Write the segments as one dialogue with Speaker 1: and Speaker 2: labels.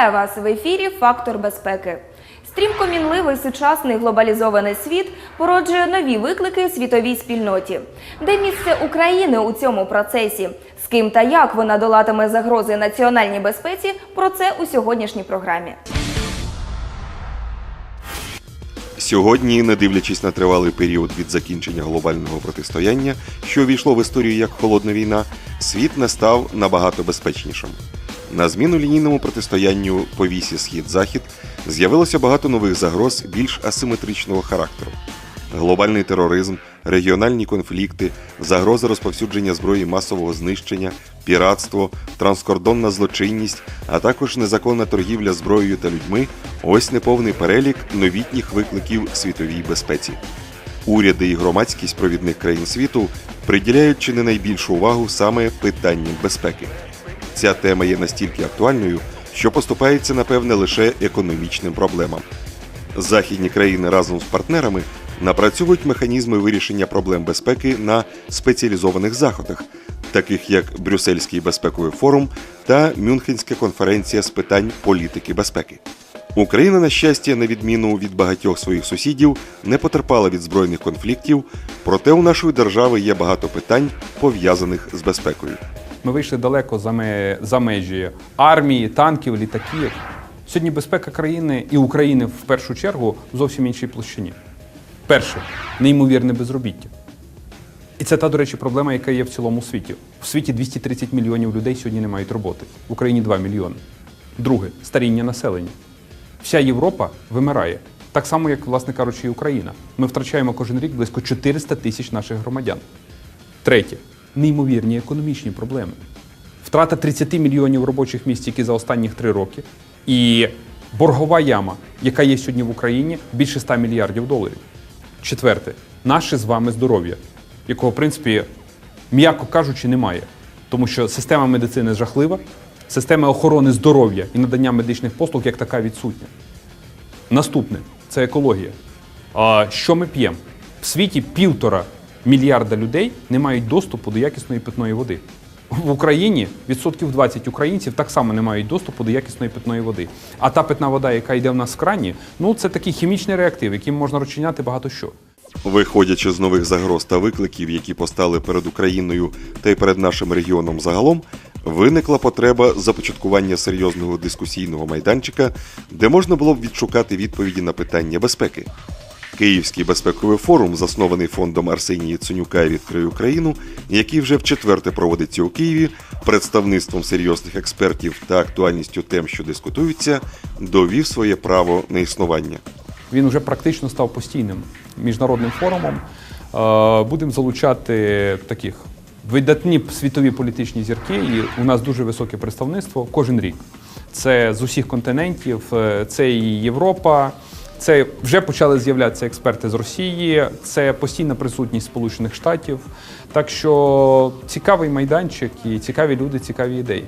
Speaker 1: Вітаю вас в ефірі Фактор безпеки. Стрімко мінливий сучасний глобалізований світ породжує нові виклики світовій спільноті. Де місце України у цьому процесі? З ким та як вона долатиме загрози національній безпеці? Про це у сьогоднішній програмі.
Speaker 2: Сьогодні, не дивлячись на тривалий період від закінчення глобального протистояння, що увійшло в історію як холодна війна, світ не став набагато безпечнішим. На зміну лінійному протистоянню по вісі схід-захід з'явилося багато нових загроз більш асиметричного характеру. Глобальний тероризм, регіональні конфлікти, загроза розповсюдження зброї масового знищення, піратство, транскордонна злочинність, а також незаконна торгівля зброєю та людьми ось неповний перелік новітніх викликів світовій безпеці. Уряди і громадськість провідних країн світу приділяють чи не найбільшу увагу саме питанням безпеки. Ця тема є настільки актуальною, що поступається, напевне, лише економічним проблемам. Західні країни разом з партнерами напрацьовують механізми вирішення проблем безпеки на спеціалізованих заходах, таких як Брюссельський безпековий форум та Мюнхенська конференція з питань політики безпеки. Україна, на щастя, на відміну від багатьох своїх сусідів, не потерпала від збройних конфліктів, проте у нашої держави є багато питань пов'язаних з безпекою.
Speaker 3: Ми вийшли далеко за, ме- за межі армії, танків, літаків. Сьогодні безпека країни і України в першу чергу в зовсім іншій площині. Перше неймовірне безробіття. І це та, до речі, проблема, яка є в цілому світі. В світі 230 мільйонів людей сьогодні не мають роботи, в Україні 2 мільйони. Друге старіння населення. Вся Європа вимирає. Так само, як, власне кажучи, і Україна. Ми втрачаємо кожен рік близько 400 тисяч наших громадян. Третє неймовірні економічні проблеми. Втрата 30 мільйонів робочих місць тільки за останніх три роки. І боргова яма, яка є сьогодні в Україні, більше 100 мільярдів доларів. Четверте, наше з вами здоров'я, якого, в принципі, м'яко кажучи, немає. Тому що система медицини жахлива, система охорони здоров'я і надання медичних послуг як така відсутня. Наступне це екологія. А що ми п'ємо? В світі півтора мільярда людей не мають доступу до якісної питної води. В Україні відсотків 20 українців так само не мають доступу до якісної питної води. А та питна вода, яка йде в нас в крані, ну це такий хімічний реактив, яким можна розчиняти багато що.
Speaker 2: Виходячи з нових загроз та викликів, які постали перед Україною та й перед нашим регіоном загалом, виникла потреба започаткування серйозного дискусійного майданчика, де можна було б відшукати відповіді на питання безпеки. Київський безпековий форум, заснований фондом Арсенії Яценюка «Відкрий Україну, який вже вчетверте проводиться у Києві, представництвом серйозних експертів та актуальністю тем, що дискутуються, довів своє право на існування.
Speaker 3: Він вже практично став постійним міжнародним форумом. Е, Будемо залучати таких видатні світові політичні зірки, і у нас дуже високе представництво кожен рік. Це з усіх континентів, е, це і Європа. Це вже почали з'являтися експерти з Росії, це постійна присутність Сполучених Штатів. Так що цікавий майданчик і цікаві люди, цікаві ідеї.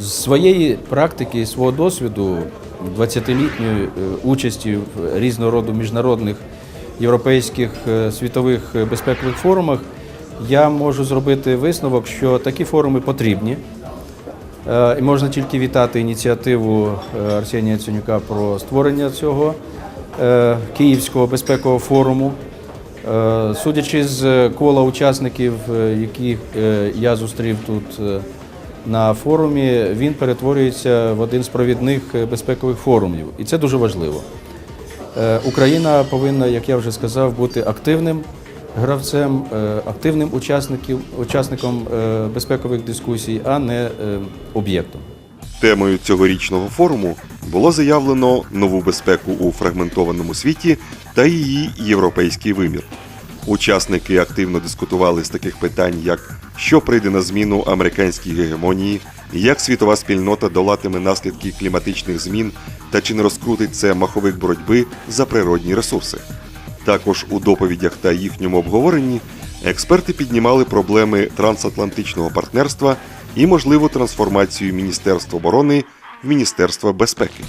Speaker 4: З своєї практики і свого досвіду, 20-літньої е, участі в різного роду міжнародних європейських е, світових е, безпекових форумах, я можу зробити висновок, що такі форуми потрібні. І можна тільки вітати ініціативу Арсенія Яценюка про створення цього Київського безпекового форуму. Е, Судячи з кола учасників, е, яких е, я зустрів тут е, на форумі, він перетворюється в один з провідних е, безпекових форумів, і це дуже важливо. Е, Україна повинна, як я вже сказав, бути активним гравцем, е, активним учасником е, безпекових дискусій, а не е, об'єктом.
Speaker 2: Темою цьогорічного форуму було заявлено нову безпеку у фрагментованому світі та її європейський вимір. Учасники активно дискутували з таких питань, як що прийде на зміну американській гегемонії, як світова спільнота долатиме наслідки кліматичних змін та чи не розкрутить це маховик боротьби за природні ресурси. Також у доповідях та їхньому обговоренні експерти піднімали проблеми трансатлантичного партнерства і можливу трансформацію Міністерства оборони в Міністерство безпеки.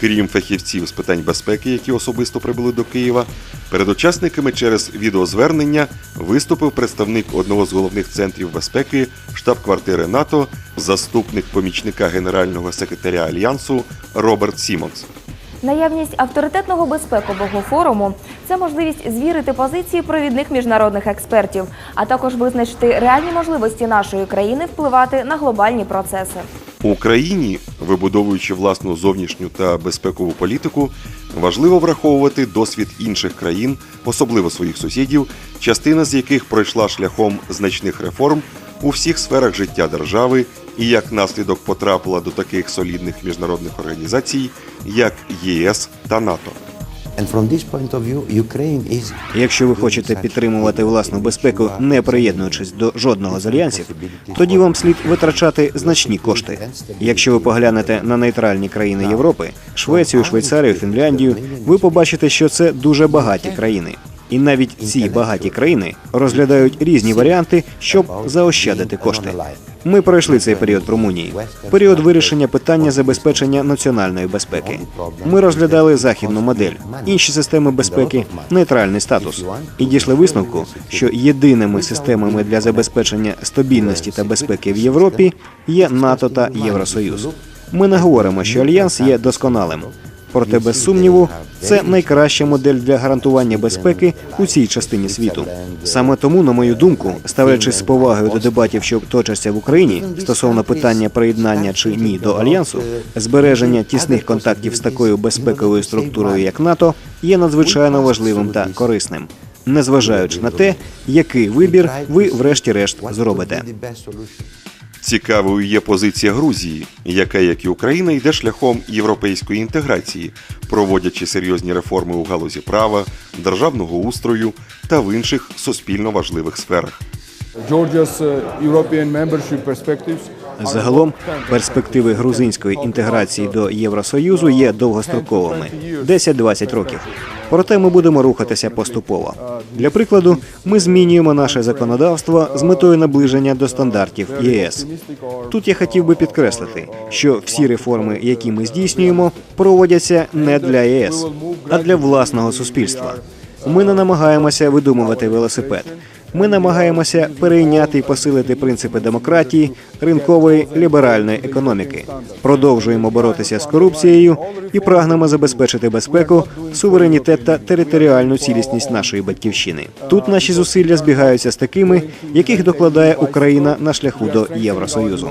Speaker 2: Крім фахівців з питань безпеки, які особисто прибули до Києва, перед учасниками через відеозвернення виступив представник одного з головних центрів безпеки штаб-квартири НАТО, заступник помічника генерального секретаря альянсу Роберт Сімонс.
Speaker 1: Наявність авторитетного безпекового форуму це можливість звірити позиції провідних міжнародних експертів, а також визначити реальні можливості нашої країни впливати на глобальні процеси.
Speaker 2: Україні, вибудовуючи власну зовнішню та безпекову політику, важливо враховувати досвід інших країн, особливо своїх сусідів, частина з яких пройшла шляхом значних реформ у всіх сферах життя держави і як наслідок потрапила до таких солідних міжнародних організацій, як ЄС та НАТО.
Speaker 5: Якщо ви хочете підтримувати власну безпеку, не приєднуючись до жодного з альянсів, тоді вам слід витрачати значні кошти. Якщо ви поглянете на нейтральні країни Європи, Швецію, Швейцарію, Фінляндію, ви побачите, що це дуже багаті країни. І навіть ці багаті країни розглядають різні варіанти, щоб заощадити кошти. Ми пройшли цей період в Румунії, період вирішення питання забезпечення національної безпеки. Ми розглядали західну модель, інші системи безпеки, нейтральний статус, і дійшли висновку, що єдиними системами для забезпечення стабільності та безпеки в Європі є НАТО та Євросоюз. Ми не говоримо, що альянс є досконалим. Проте, без сумніву, це найкраща модель для гарантування безпеки у цій частині світу. Саме тому, на мою думку, ставлячись з повагою до дебатів, що точаться в Україні стосовно питання приєднання чи ні до альянсу, збереження тісних контактів з такою безпековою структурою, як НАТО, є надзвичайно важливим та корисним, незважаючи на те, який вибір ви, врешті-решт, зробите.
Speaker 2: Цікавою є позиція Грузії, яка, як і Україна, йде шляхом європейської інтеграції, проводячи серйозні реформи у галузі права, державного устрою та в інших суспільно важливих сферах.
Speaker 6: Uh,
Speaker 5: Загалом перспективи грузинської інтеграції до Євросоюзу є довгостроковими 10-20 років. Проте ми будемо рухатися поступово. Для прикладу, ми змінюємо наше законодавство з метою наближення до стандартів ЄС. Тут я хотів би підкреслити, що всі реформи, які ми здійснюємо, проводяться не для ЄС, а для власного суспільства. Ми не намагаємося видумувати велосипед. Ми намагаємося перейняти і посилити принципи демократії, ринкової ліберальної економіки. Продовжуємо боротися з корупцією і прагнемо забезпечити безпеку, суверенітет та територіальну цілісність нашої батьківщини. Тут наші зусилля збігаються з такими, яких докладає Україна на шляху до Євросоюзу.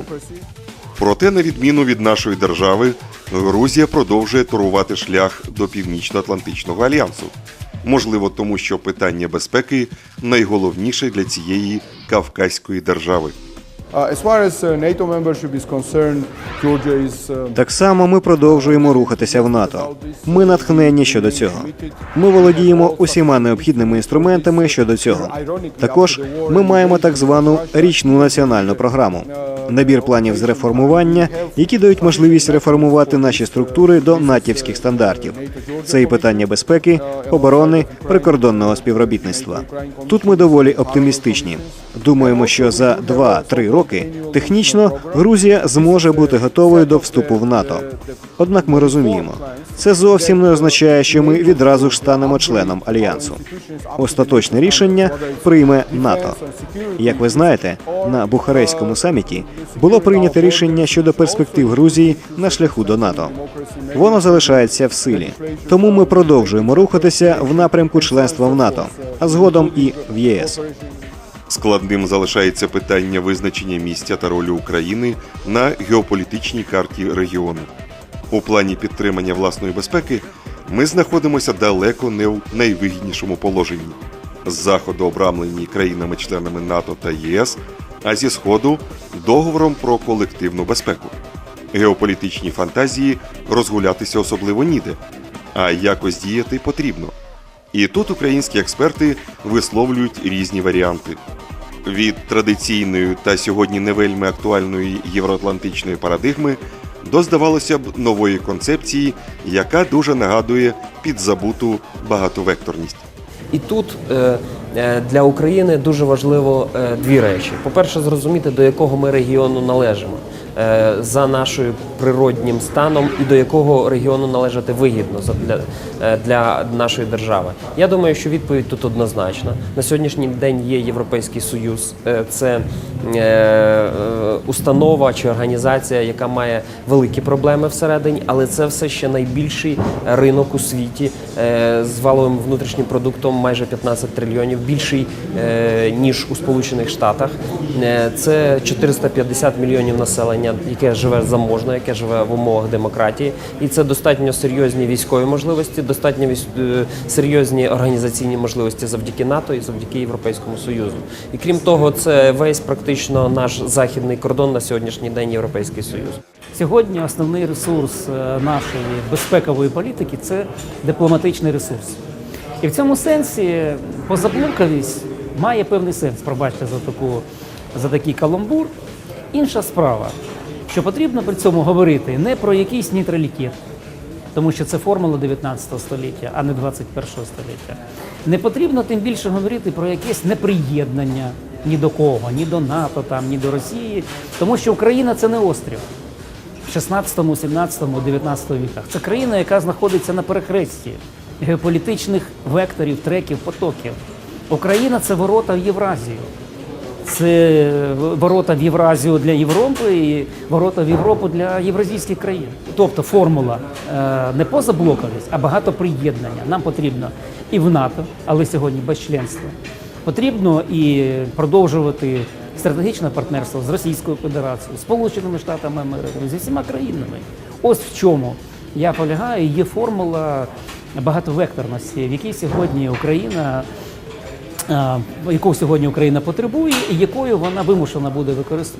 Speaker 2: Проте, на відміну від нашої держави, Грузія продовжує турувати шлях до Північно-Атлантичного альянсу. Можливо, тому що питання безпеки найголовніше для цієї кавказької держави.
Speaker 6: Uh, uh, uh,
Speaker 5: Так само ми продовжуємо рухатися в НАТО. Ми натхнені щодо цього. Ми володіємо усіма необхідними інструментами щодо цього. Також ми маємо так звану річну національну програму, набір планів з реформування, які дають можливість реформувати наші структури до натівських стандартів. Це і питання безпеки, оборони, прикордонного співробітництва. Тут ми доволі оптимістичні. Думаємо, що за 2-3 роки технічно Грузія зможе бути готовою до вступу в НАТО. Однак ми розуміємо, це зовсім не означає, що ми відразу ж станемо членом альянсу. Остаточне рішення прийме НАТО. Як ви знаєте, на Бухарейському саміті було прийнято рішення щодо перспектив Грузії на шляху до НАТО. Воно залишається в силі, тому ми продовжуємо рухатися в напрямку членства в НАТО, а згодом і в ЄС.
Speaker 2: Складним залишається питання визначення місця та ролі України на геополітичній карті регіону. У плані підтримання власної безпеки ми знаходимося далеко не в найвигіднішому положенні. З заходу обрамлені країнами-членами НАТО та ЄС, а зі сходу договором про колективну безпеку. Геополітичні фантазії розгулятися особливо ніде, а якось діяти потрібно. І тут українські експерти висловлюють різні варіанти. Від традиційної та сьогодні не вельми актуальної євроатлантичної парадигми до, здавалося б, нової концепції, яка дуже нагадує підзабуту багатовекторність.
Speaker 7: І тут е, е, для України дуже важливо е, дві речі: по-перше, зрозуміти, до якого ми регіону належимо. Е, за нашою природнім станом і до якого регіону належати вигідно для, е, для нашої держави. Я думаю, що відповідь тут однозначна. На сьогоднішній день є Європейський Союз. Е, Це установа чи організація, яка має великі проблеми всередині, але це все ще найбільший ринок у світі з валовим внутрішнім продуктом майже 15 трильйонів, більший ніж у Сполучених Штатах. Це 450 мільйонів населення, яке живе заможно, яке живе в умовах демократії, і це достатньо серйозні військові можливості, достатньо е, серйозні організаційні можливості завдяки НАТО і завдяки Європейському Союзу. І крім того, це весь практично наш західний кордон на сьогоднішній день Європейський Союз.
Speaker 8: Сьогодні основний ресурс е, нашої безпекової політики це дипломатичний ресурс. І в цьому сенсі позаблоковість має певний сенс, пробачте за таку за такий каламбур. Інша справа, що потрібно при цьому говорити не про якийсь нейтралітет, тому що це формула 19 століття, а не 21 століття. Не потрібно тим більше говорити про якесь неприєднання ні до кого, ні до НАТО, там, ні до Росії, тому що Україна це не острів. В 16, 17, 19 віках. Це країна, яка знаходиться на перехресті геополітичних векторів, треків, потоків. Україна це ворота в Євразію. Це ворота в Євразію для Європи і ворота в Європу для євразійських країн. Тобто формула е, не позаблоковість, а багато приєднання. Нам потрібно і в НАТО, але сьогодні без членства. Потрібно і продовжувати стратегічне партнерство з Російською Федерацією, Сполученими Штатами Америки, зі всіма країнами. Ось в чому я полягаю. Є формула багатовекторності, в якій сьогодні Україна яку сьогодні Україна потребує, і якою вона вимушена буде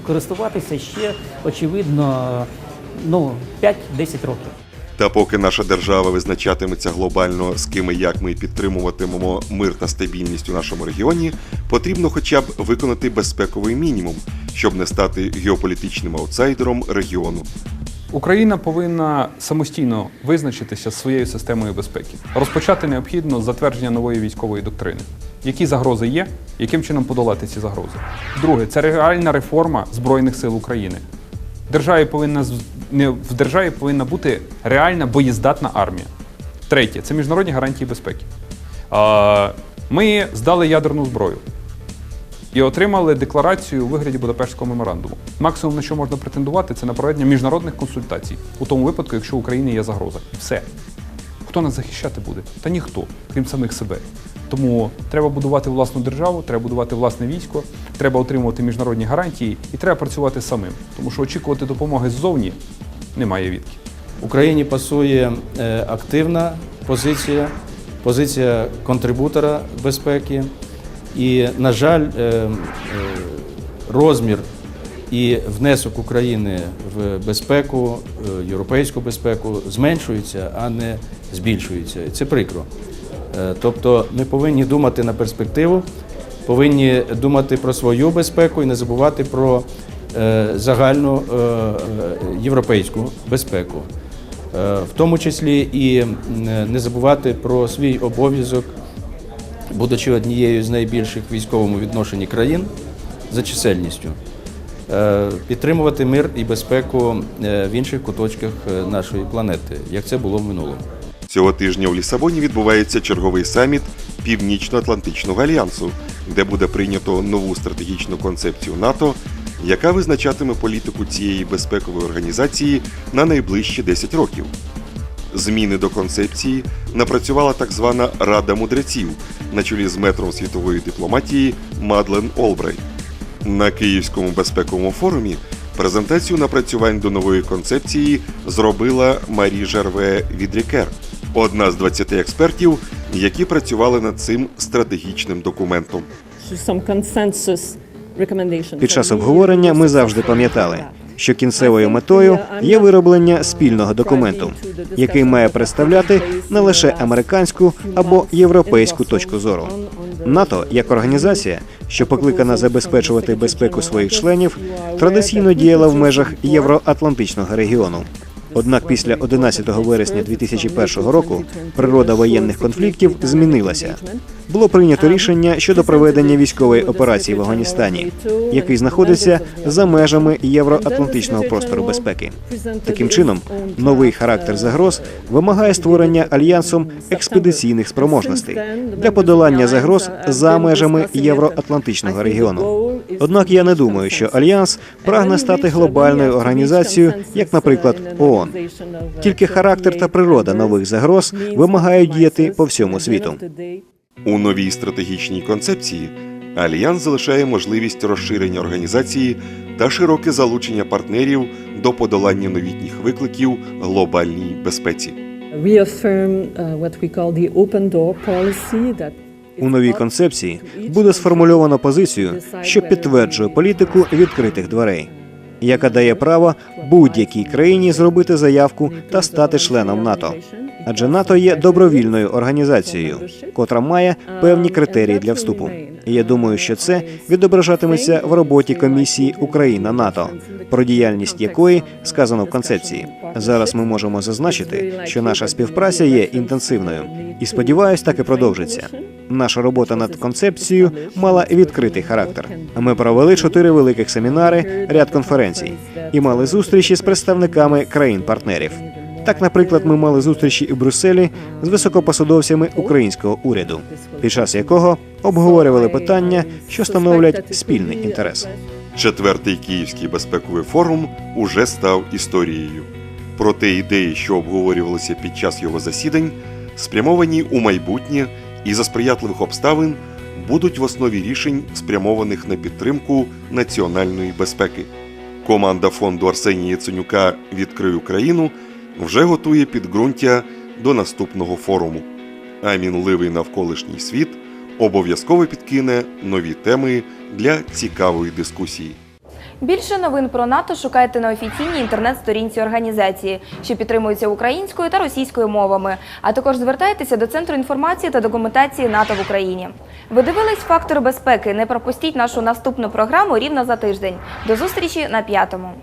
Speaker 8: користуватися ще, очевидно, ну, 5-10 років.
Speaker 2: Та поки наша держава визначатиметься глобально, з ким і як ми підтримуватимемо мир та стабільність у нашому регіоні, потрібно хоча б виконати безпековий мінімум, щоб не стати геополітичним аутсайдером регіону.
Speaker 3: Україна повинна самостійно визначитися з своєю системою безпеки. Розпочати необхідно затвердження нової військової доктрини. Які загрози є, яким чином подолати ці загрози? Друге, це реальна реформа Збройних сил України. Державі повинна не в державі повинна бути реальна боєздатна армія. Третє це міжнародні гарантії безпеки. Ми здали ядерну зброю і отримали декларацію у вигляді Будапештського меморандуму. Максимум, на що можна претендувати, це на проведення міжнародних консультацій у тому випадку, якщо в Україні є загроза. І все. Хто нас захищати буде? Та ніхто, крім самих себе. Тому треба будувати власну державу, треба будувати власне військо, треба отримувати міжнародні гарантії і треба працювати самим. Тому що очікувати допомоги ззовні немає відки.
Speaker 4: Україні пасує е, активна позиція, позиція контрибутора безпеки. І, на жаль, е, е, розмір і внесок України в безпеку, е, європейську безпеку зменшується, а не збільшується. Це прикро. Тобто ми повинні думати на перспективу, повинні думати про свою безпеку і не забувати про загальну європейську безпеку. В тому числі і не забувати про свій обов'язок, будучи однією з найбільших в військовому відношенні країн за чисельністю, е, підтримувати мир і безпеку е, в інших куточках е, нашої планети, як це було в минулому.
Speaker 2: Цього тижня у Лісабоні відбувається черговий саміт Північно-Атлантичного альянсу, де буде прийнято нову стратегічну концепцію НАТО, яка визначатиме політику цієї безпекової організації на найближчі 10 років. Зміни до концепції напрацювала так звана Рада мудреців на чолі з метром світової дипломатії Мадлен Олбрайт. На Київському безпековому форумі презентацію напрацювань до нової концепції зробила Марі Жарве Відрікер, одна з 20 експертів, які працювали над цим стратегічним документом.
Speaker 5: Під час обговорення ми завжди пам'ятали, що кінцевою метою є вироблення спільного документу, який має представляти не лише американську або європейську точку зору. НАТО як організація, що покликана забезпечувати безпеку своїх членів, традиційно діяла в межах євроатлантичного регіону. Однак після 11 вересня 2001 року природа воєнних конфліктів змінилася. Було прийнято рішення щодо проведення військової операції в Афганістані, який знаходиться за межами євроатлантичного простору безпеки. Таким чином, новий характер загроз вимагає створення альянсом експедиційних спроможностей для подолання загроз за межами євроатлантичного регіону. Однак я не думаю, що альянс прагне стати глобальною організацією, як, наприклад, ООН. Тільки характер та природа нових загроз вимагають діяти по всьому світу.
Speaker 2: У новій стратегічній концепції Альянс залишає можливість розширення організації та широке залучення партнерів до подолання новітніх викликів глобальній безпеці.
Speaker 9: We affirm uh, what we call the open door policy that
Speaker 5: У новій концепції буде сформульовано позицію, що підтверджує політику відкритих дверей, яка дає право будь-якій країні зробити заявку та стати членом НАТО. Адже НАТО є добровільною організацією, котра має певні критерії для вступу. І я думаю, що це відображатиметься в роботі комісії Україна НАТО, про діяльність якої сказано в концепції. Зараз ми можемо зазначити, що наша співпраця є інтенсивною, і сподіваюсь, так і продовжиться. Наша робота над концепцією мала відкритий характер. Ми провели чотири великих семінари, ряд конференцій і мали зустрічі з представниками країн-партнерів. Так, наприклад, ми мали зустрічі у Брюсселі з високопосадовцями українського уряду, під час якого обговорювали питання, що становлять спільний інтерес.
Speaker 2: Четвертий Київський безпековий форум уже став історією. Проте ідеї, що обговорювалися під час його засідань, спрямовані у майбутнє і за сприятливих обставин будуть в основі рішень, спрямованих на підтримку національної безпеки. Команда фонду Арсенія Яценюка Відкрий Україну вже готує підґрунтя до наступного форуму. А мінливий навколишній світ обов'язково підкине нові теми для цікавої дискусії.
Speaker 1: Більше новин про НАТО шукайте на офіційній інтернет-сторінці організації, що підтримується українською та російською мовами. А також звертайтеся до Центру інформації та документації НАТО в Україні. Ви дивились фактор безпеки. Не пропустіть нашу наступну програму рівно за тиждень. До зустрічі на п'ятому.